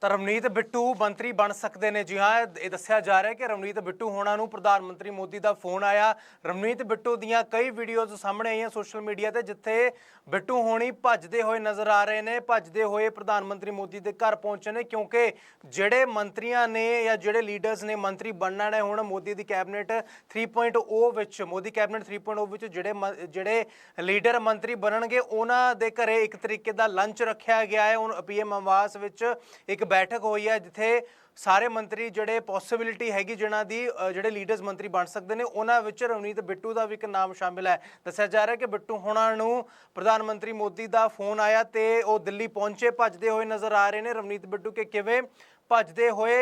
ਤਾਂ ਰਵਨੀਤ ਬਿੱਟੂ ਮੰਤਰੀ ਬਣ ਸਕਦੇ ਨੇ। ਜੀ ਹਾਂ, ਇਹ ਦੱਸਿਆ ਜਾ ਰਿਹਾ ਕਿ ਰਵਨੀਤ ਬਿੱਟੂ ਹੋਣਾ ਨੂੰ ਪ੍ਰਧਾਨ ਮੰਤਰੀ ਮੋਦੀ ਦਾ ਫੋਨ ਆਇਆ। ਰਵਨੀਤ ਬਿੱਟੂ ਦੀਆਂ ਕਈ ਵੀਡੀਓਜ਼ ਸਾਹਮਣੇ ਆਈਆਂ ਸੋਸ਼ਲ ਮੀਡੀਆ ਤੇ, ਜਿੱਥੇ ਬਿੱਟੂ ਹੋਣੀ ਭੱਜਦੇ ਹੋਏ ਨਜ਼ਰ ਆ ਰਹੇ ਨੇ। ਭੱਜਦੇ ਹੋਏ ਪ੍ਰਧਾਨ ਮੰਤਰੀ ਮੋਦੀ ਦੇ ਘਰ ਪਹੁੰਚੇ ਨੇ, ਕਿਉਂਕਿ ਜਿਹੜੇ ਮੰਤਰੀਆਂ ਨੇ ਜਾਂ ਜਿਹੜੇ ਲੀਡਰਸ ਨੇ ਮੰਤਰੀ ਬਣਨਾ ਨੇ, ਹੁਣ ਮੋਦੀ ਦੀ ਕੈਬਨਿਟ 3.0 ਵਿੱਚ, ਮੋਦੀ ਕੈਬਨਿਟ 3.0 ਵਿੱਚ ਜਿਹੜੇ ਮ- ਜਿਹੜੇ ਲੀਡਰ ਮੰਤਰੀ ਬਣਨਗੇ, ਉਹਨਾਂ ਦੇ ਘਰੇ ਇੱਕ ਤਰੀਕੇ ਦਾ ਲੰਚ ਰੱਖਿਆ ਗਿਆ ਹੈ। ਹੁਣ ਪੀਐਮ ਆਵਾਸ ਵਿੱਚ ਇੱਕ ਬੈਠਕ ਹੋਈ ਹੈ ਜਿੱਥੇ ਸਾਰੇ ਮੰਤਰੀ ਜਿਹੜੇ ਪੋਸਿਬਿਲਿਟੀ ਹੈਗੀ ਜਿਨ੍ਹਾਂ ਦੀ ਜਿਹੜੇ ਲੀਡਰਸ ਮੰਤਰੀ ਬਣ ਸਕਦੇ ਨੇ, ਉਹਨਾਂ ਵਿੱਚ ਰਵਨੀਤ ਬਿੱਟੂ ਦਾ ਵੀ ਇੱਕ ਨਾਮ ਸ਼ਾਮਿਲ ਹੈ। ਦੱਸਿਆ ਜਾ ਰਿਹਾ ਕਿ ਬਿੱਟੂ ਹੁਣਾਂ ਨੂੰ ਪ੍ਰਧਾਨ ਮੰਤਰੀ ਮੋਦੀ ਦਾ ਫੋਨ ਆਇਆ ਤੇ ਉਹ ਦਿੱਲੀ ਪਹੁੰਚੇ, ਭੱਜਦੇ ਹੋਏ ਨਜ਼ਰ ਆ ਰਹੇ ਨੇ। ਰਵਨੀਤ ਬਿੱਟੂ ਕਿ ਕਿਵੇਂ ਭੱਜਦੇ ਹੋਏ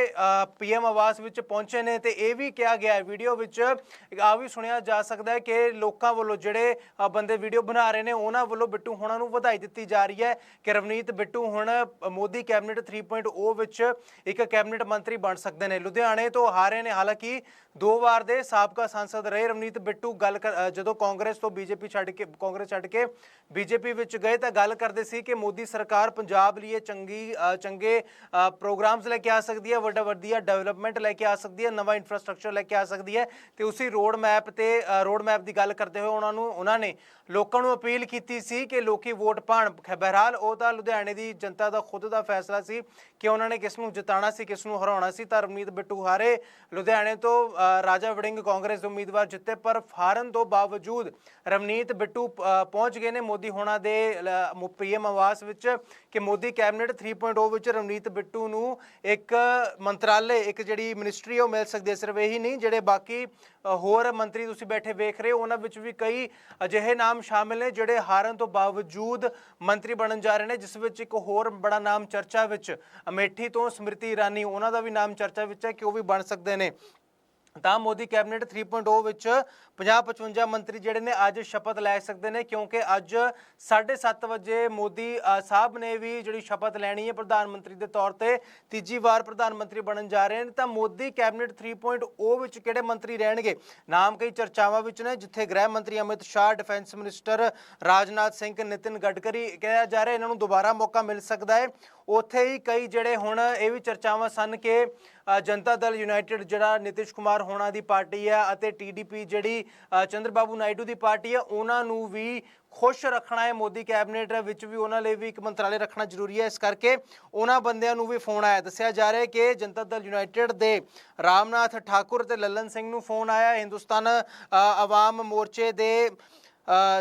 ਪੀਐਮ ਆਵਾਸ ਵਿੱਚ ਪਹੁੰਚੇ ਨੇ ਤੇ ਇਹ ਵੀ ਕਿਹਾ ਗਿਆ ਹੈ ਵੀਡੀਓ ਵਿੱਚ। ਇੱਕ ਆ ਵੀ ਸੁਣਿਆ ਜਾ ਸਕਦਾ ਹੈ ਕਿ ਲੋਕਾਂ ਵੱਲੋਂ ਜਿਹੜੇ ਬੰਦੇ ਵੀਡੀਓ ਬਣਾ ਰਹੇ ਨੇ, ਉਹਨਾਂ ਵੱਲੋਂ ਬਿੱਟੂ ਹੋਣਾ ਨੂੰ ਵਧਾਈ ਦਿੱਤੀ ਜਾ ਰਹੀ ਹੈ। ਕਿ ਰਵਨੀਤ ਬਿੱਟੂ ਹੁਣ ਮੋਦੀ ਕੈਬਨਿਟ 3.0 ਵਿੱਚ ਇੱਕ ਕੈਬਨਿਟ ਮੰਤਰੀ ਬਣ ਸਕਦੇ ਨੇ। ਲੁਧਿਆਣੇ ਤੋਂ ਹਾਰੇ ਨੇ, ਹਾਲਾਂਕਿ ਦੋ ਵਾਰ ਦੇ ਸਾਬਕਾ ਸੰਸਦ ਰਹੇ। ਰਵਨੀਤ ਬਿੱਟੂ ਗੱਲ ਕਰ- ਜਦੋਂ ਕਾਂਗਰਸ ਤੋਂ ਬੀਜੇਪੀ ਛੱਡ ਕੇ, ਕਾਂਗਰਸ ਛੱਡ ਕੇ ਬੀਜੇਪੀ ਵਿੱਚ ਗਏ ਤਾਂ ਗੱਲ ਕਰਦੇ ਸੀ ਕਿ ਮੋਦੀ ਸਰਕਾਰ ਪੰਜਾਬ ਲਈ ਇਹ ਚੰਗੀ ਚੰਗੇ ਪ੍ਰੋਗਰਾਮਸ ਲੈ ਕੇ ਆ ਸਕਦੀ ਹੈ, ਵੱਡਾ ਵਧੀਆ ਡਿਵੈਲਪਮੈਂਟ ਲੈ ਕੇ ਆ ਸਕਦੀ ਹੈ, ਨਵਾਂ ਇਨਫਰਾਸਟ੍ਰਕਚਰ ਲੈ ਕੇ ਆ ਸਕਦੀ ਹੈ ਤੇ ਉਸੇ ਰੋਡ ਮੈਪ ਤੇ ਰੋਡ ਮੈਪ ਦੀ ਗੱਲ ਕਰਦੇ ਹੋਏ ਉਹਨਾਂ ਨੂੰ, ਉਹਨਾਂ ਨੇ ਲੋਕਾਂ ਨੂੰ ਅਪੀਲ ਕੀਤੀ ਸੀ ਕਿ ਲੋਕੀ ਵੋਟ ਪਾਣ। ਬਹਰਹਾਲ ਉਹ ਤਾਂ ਲੁਧਿਆਣੇ ਦੀ ਜਨਤਾ ਦਾ ਖੁਦ ਦਾ ਫੈਸਲਾ ਸੀ ਕਿ ਉਹਨਾਂ ਨੇ ਕਿਸ ਨੂੰ ਜਿਤਾਣਾ ਸੀ, ਕਿਸ ਨੂੰ ਹਰਾਉਣਾ ਸੀ। ਤਾਂ ਰਵਨੀਤ ਬਿੱਟੂ ਹਾਰੇ ਲੁਧਿਆਣੇ ਤੋਂ ਰਾਜਾ ਵੜਿੰਗ ਕਾਂਗਰਸ ਦੇ ਉਮੀਦਵਾਰ ਜਿੱਤੇ, ਪਰ ਫਾਰਨ ਤੋਂ ਬਾਵਜੂਦ ਰਵਨੀਤ ਬਿੱਟੂ ਪਹੁੰਚ ਗਏ ਨੇ ਮੋਦੀ ਹੋਣਾ ਦੇ ਪੀਐਮ ਆਵਾਸ ਵਿੱਚ ਕਿ ਮੋਦੀ ਕੈਬਨਿਟ 3.0 ਵਿੱਚ ਰਵਨੀਤ ਬਿੱਟੂ ਨੂੰ ਇੱਕ ਮੰਤਰਾਲੇ, ਇੱਕ ਜਿਹੜੀ ਮਿਨਿਸਟਰੀ ਉਹ ਮਿਲ ਸਕਦੀ ਹੈ। ਸਿਰਫ ਇਹੀ ਨਹੀਂ, ਜਿਹੜੇ ਬਾਕੀ ਹੋਰ ਮੰਤਰੀ ਤੁਸੀਂ ਬੈਠੇ ਵੇਖ ਰਹੇ ਹੋ, ਉਹਨਾਂ ਵਿੱਚ ਵੀ ਕਈ ਅਜਿਹੇ ਨਾਮ ਸ਼ਾਮਿਲ ਨੇ, ਜਿਹੜੇ ਹਾਰਨ ਤੋਂ ਬਾਵਜੂਦ ਮੰਤਰੀ ਬਣਨ ਜਾ ਰਹੇ ਨੇ, ਜਿਸ ਵਿੱਚ ਇੱਕ ਹੋਰ ਬੜਾ ਨਾਮ ਚਰਚਾ ਵਿੱਚ, ਅਮੇਠੀ ਤੋਂ ਸਮ੍ਰਿਤੀ ਇਰਾਨੀ, ਉਹਨਾਂ ਦਾ ਵੀ ਨਾਮ ਚਰਚਾ ਵਿੱਚ ਹੈ ਕਿ ਉਹ ਵੀ ਬਣ ਸਕਦੇ ਨੇ। ਤਾਂ ਮੋਦੀ ਕੈਬਨਿਟ 3.0 ਵਿੱਚ 50-55 ਮੰਤਰੀ ਜਿਹੜੇ ਨੇ ਅੱਜ ਸ਼ਪਥ ਲੈ ਸਕਦੇ ਨੇ, ਕਿਉਂਕਿ ਅੱਜ 7:30 ਵਜੇ ਮੋਦੀ ਸਾਹਿਬ ਨੇ ਵੀ ਜਿਹੜੀ ਸ਼ਪਥ ਲੈਣੀ ਹੈ ਪ੍ਰਧਾਨ ਮੰਤਰੀ ਦੇ ਤੌਰ ਤੇ, ਤੀਜੀ ਵਾਰ ਪ੍ਰਧਾਨ ਮੰਤਰੀ ਬਣਨ ਜਾ ਰਹੇ ਨੇ, ਤਾਂ ਮੋਦੀ ਕੈਬਨਿਟ 3.0 ਵਿੱਚ ਕਿਹੜੇ ਮੰਤਰੀ ਰਹਿਣਗੇ? ਨਾਮ ਕਈ ਚਰਚਾਵਾਂ ਵਿੱਚ ਨੇ, ਜਿੱਥੇ ਗ੍ਰਹਿ ਮੰਤਰੀ ਅਮਿਤ ਸ਼ਾਹ ਡਿਫੈਂਸ ਮਿਨਿਸਟਰ ਰਾਜਨਾਥ ਸਿੰਘ, ਨਿਤਿਨ ਗਡਕਰੀ ਕਿਹਾ ਜਾ ਰਿਹਾ ਇਹਨਾਂ ਨੂੰ ਦੁਬਾਰਾ ਮੌਕਾ ਮਿਲ ਸਕਦਾ ਹੈ। ਉੱਥੇ ਹੀ ਕਈ ਜਿਹੜੇ ਹੁਣ ਇਹ ਵੀ ਚਰਚਾਵਾਂ ਸਨ ਕਿ ਜਨਤਾ ਦਲ ਯੂਨਾਈਟਿਡ ਜਿਹੜਾ ਨਿਤਿਸ਼ ਕੁਮਾਰ ਹੋਣਾ ਦੀ ਪਾਰਟੀ ਹੈ ਅਤੇ ਟੀਡੀਪੀ ਜਿਹੜੀ ਚੰਦਰਬਾਬੂ ਨਾਇਡੂ ਦੀ ਪਾਰਟੀ ਹੈ ਉਹਨਾਂ ਨੂੰ ਵੀ ਖੁਸ਼ ਰੱਖਣਾ ਹੈ ਮੋਦੀ ਕੈਬਨਿਟ ਵਿੱਚ ਵੀ ਉਹਨਾਂ ਲਈ ਵੀ ਇੱਕ ਮੰਤਰਾਲੇ ਰੱਖਣਾ ਜ਼ਰੂਰੀ ਹੈ। ਇਸ ਕਰਕੇ ਉਹਨਾਂ ਬੰਦਿਆਂ ਨੂੰ ਵੀ ਫੋਨ ਆਇਆ। ਦੱਸਿਆ ਜਾ ਰਿਹਾ ਹੈ ਕਿ ਜਨਤਾ ਦਲ ਯੂਨਾਈਟਿਡ ਦੇ ਰਾਮਨਾਥ ਠਾਕੁਰ ਤੇ ਲੱਲਨ ਸਿੰਘ ਨੂੰ ਫੋਨ ਆਇਆ। ਹਿੰਦੁਸਤਾਨ ਅ, ਆਵਾਮ ਮੋਰਚੇ ਦੇ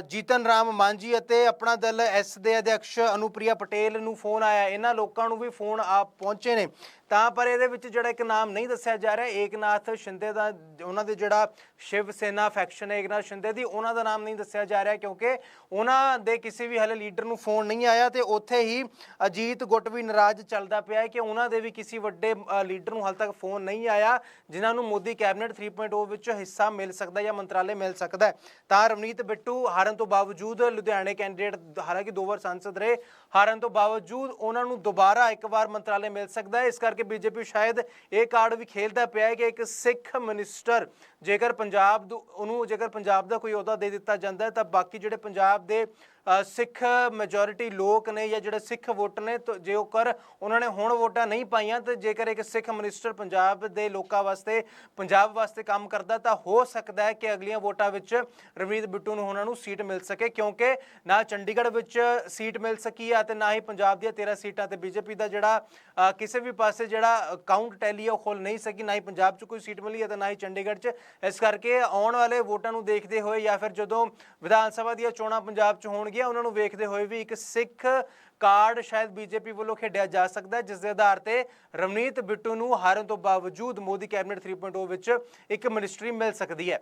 ਜੀਤਨ ਰਾਮ ਮਾਂਜੀ ਅਤੇ ਆਪਣਾ ਦਲ ਐਸ ਦੇ ਅਧਿਕਸ਼ ਅਨੁਪ੍ਰਿਆ ਪਟੇਲ ਨੂੰ ਫੋਨ ਆਇਆ। ਇਹਨਾਂ ਲੋਕਾਂ ਨੂੰ ਵੀ ਫੋਨ ਆ ਪਹੁੰਚੇ ਨੇ। ਤਾਂ ਪਰ ਇਹਦੇ ਵਿੱਚ ਜਿਹੜਾ ਇੱਕ ਨਾਮ ਨਹੀਂ ਦੱਸਿਆ ਜਾ ਰਿਹਾ, ਏਕਨਾਥ ਸ਼ਿੰਦੇ ਦਾ, ਉਹਨਾਂ ਦੇ ਜਿਹੜਾ ਸ਼ਿਵ ਸੈਨਾ ਫੈਕਸ਼ਨ ਹੈ, ਏਕਨਾਥ ਸ਼ਿੰਦੇ ਦੀ, ਉਹਨਾਂ ਦਾ ਨਾਮ ਨਹੀਂ ਦੱਸਿਆ ਜਾ ਰਿਹਾ ਕਿਉਂਕਿ ਉਹਨਾਂ ਦੇ ਕਿਸੇ ਵੀ ਹਲੇ ਲੀਡਰ ਨੂੰ ਫੋਨ ਨਹੀਂ ਆਇਆ ਤੇ ਉੱਥੇ ਹੀ ਅਜੀਤ ਗੁੱਟ ਵੀ ਨਾਰਾਜ਼ ਚੱਲਦਾ ਪਿਆ ਹੈ ਕਿ ਉਹਨਾਂ ਦੇ ਵੀ ਕਿਸੇ ਵੱਡੇ ਲੀਡਰ ਨੂੰ ਹਾਲ ਤੱਕ ਫੋਨ ਨਹੀਂ ਆਇਆ, ਜਿਨ੍ਹਾਂ ਨੂੰ ਮੋਦੀ ਕੈਬਨਿਟ 3.0 ਵਿੱਚ ਹਿੱਸਾ ਮਿਲ ਸਕਦਾ ਜਾਂ ਮੰਤਰਾਲੇ ਮਿਲ ਸਕਦਾ ਤਾਂ ਰਵਨੀਤ ਬਿੱਟੂ ਹਾਰਨ ਤੋਂ ਬਾਵਜੂਦ ਲੁਧਿਆਣੇ ਕੈਂਡੀਡੇਟ ਹਾਲਾਂਕਿ ਦੋ ਵਾਰ ਸੰਸਦ ਰਹੇ, ਹਾਰਨ ਤੋਂ ਬਾਵਜੂਦ ਉਹਨਾਂ ਨੂੰ ਦੁਬਾਰਾ ਇੱਕ ਵਾਰ ਮੰਤਰਾਲੇ ਮਿਲ ਸਕਦਾ ਹੈ, ਇਸ ਕਰਕੇ ਬੀਜੇਪੀ ਸ਼ਾਇਦ ਇਹ ਕਾਰਡ ਵੀ ਖੇਲਦਾ ਪਿਆ ਹੈ ਕਿ ਇੱਕ ਸਿੱਖ ਮਿਨਿਸਟਰ, ਜੇਕਰ ਪੰਜਾਬ ਨੂੰ- ਉਹਨੂੰ ਜੇਕਰ ਪੰਜਾਬ ਦਾ ਕੋਈ ਅਹੁਦਾ ਦੇ ਦਿੱਤਾ ਜਾਂਦਾ ਹੈ, ਤਾਂ ਬਾਕੀ ਜਿਹੜੇ ਪੰਜਾਬ ਦੇ ਸਿੱਖ ਮੈਜੋਰਿਟੀ ਲੋਕ ਨੇ ਜਾਂ ਜਿਹੜੇ ਸਿੱਖ ਵੋਟਰ ਨੇ ਜੇ ਉਹ ਕਰ ਉਹਨਾਂ ਨੇ ਹੁਣ ਵੋਟਾਂ ਨਹੀਂ ਪਾਈਆਂ, ਤੇ ਜੇਕਰ ਇੱਕ ਸਿੱਖ ਮਿਨਿਸਟਰ ਪੰਜਾਬ ਦੇ ਲੋਕਾਂ ਵਾਸਤੇ, ਪੰਜਾਬ ਵਾਸਤੇ ਕੰਮ ਕਰਦਾ, ਤਾਂ ਹੋ ਸਕਦਾ ਹੈ ਕਿ ਅਗਲੀਆਂ ਵੋਟਾਂ ਵਿੱਚ ਰਵਨੀਤ ਬਿੱਟੂ ਨੂੰ ਉਹਨਾਂ ਨੂੰ ਸੀਟ ਮਿਲ ਸਕੇ, ਕਿਉਂਕਿ ਨਾ ਚੰਡੀਗੜ੍ਹ ਵਿੱਚ ਸੀਟ ਮਿਲ ਸਕੀ ਹੈ ਤੇ ਨਾ ਹੀ ਪੰਜਾਬ ਦੀਆਂ 13 ਸੀਟਾਂ ਤੇ ਬੀਜੇਪੀ ਦਾ ਜਿਹੜਾ ਕਿਸੇ ਵੀ ਪਾਸੇ ਜਿਹੜਾ ਕਾਊਂਟ ਟੈਲੀ ਹੈ ਉਹ ਖੋਲ ਨਹੀਂ ਸਕੀ, ਨਾ ਹੀ ਪੰਜਾਬ 'ਚ ਕੋਈ ਸੀਟ ਮਿਲੀ ਹੈ ਤੇ ਨਾ ਹੀ ਚੰਡੀਗੜ੍ਹ 'ਚ। ਇਸ ਕਰਕੇ ਆਉਣ ਵਾਲੇ ਵੋਟਾਂ ਨੂੰ ਦੇਖਦੇ ਹੋਏ ਜਾਂ ਫਿਰ ਜਦੋਂ ਵਿਧਾਨ ਸਭਾ ਦੀਆਂ ਚੋਣਾਂ ਪੰਜਾਬ 'ਚ ਹੋਣਗੀਆਂ ਉਹਨਾਂ ਨੂੰ ਵੇਖਦੇ ਹੋਏ ਵੀ ਇੱਕ ਸਿੱਖ ਕਾਰਡ ਸ਼ਾਇਦ ਬੀਜੇਪੀ ਵੱਲੋਂ ਖੇਡਿਆ ਜਾ ਸਕਦਾ ਹੈ, ਜਿਸ ਦੇ ਆਧਾਰ ਤੇ ਰਵਨੀਤ ਬਿੱਟੂ ਨੂੰ ਹਾਰਨ ਤੋਂ ਬਾਵਜੂਦ ਮੋਦੀ ਕੈਬਨਿਟ 3.0 ਵਿੱਚ ਇੱਕ ਮਿਨਿਸਟਰੀ ਮਿਲ ਸਕਦੀ ਹੈ।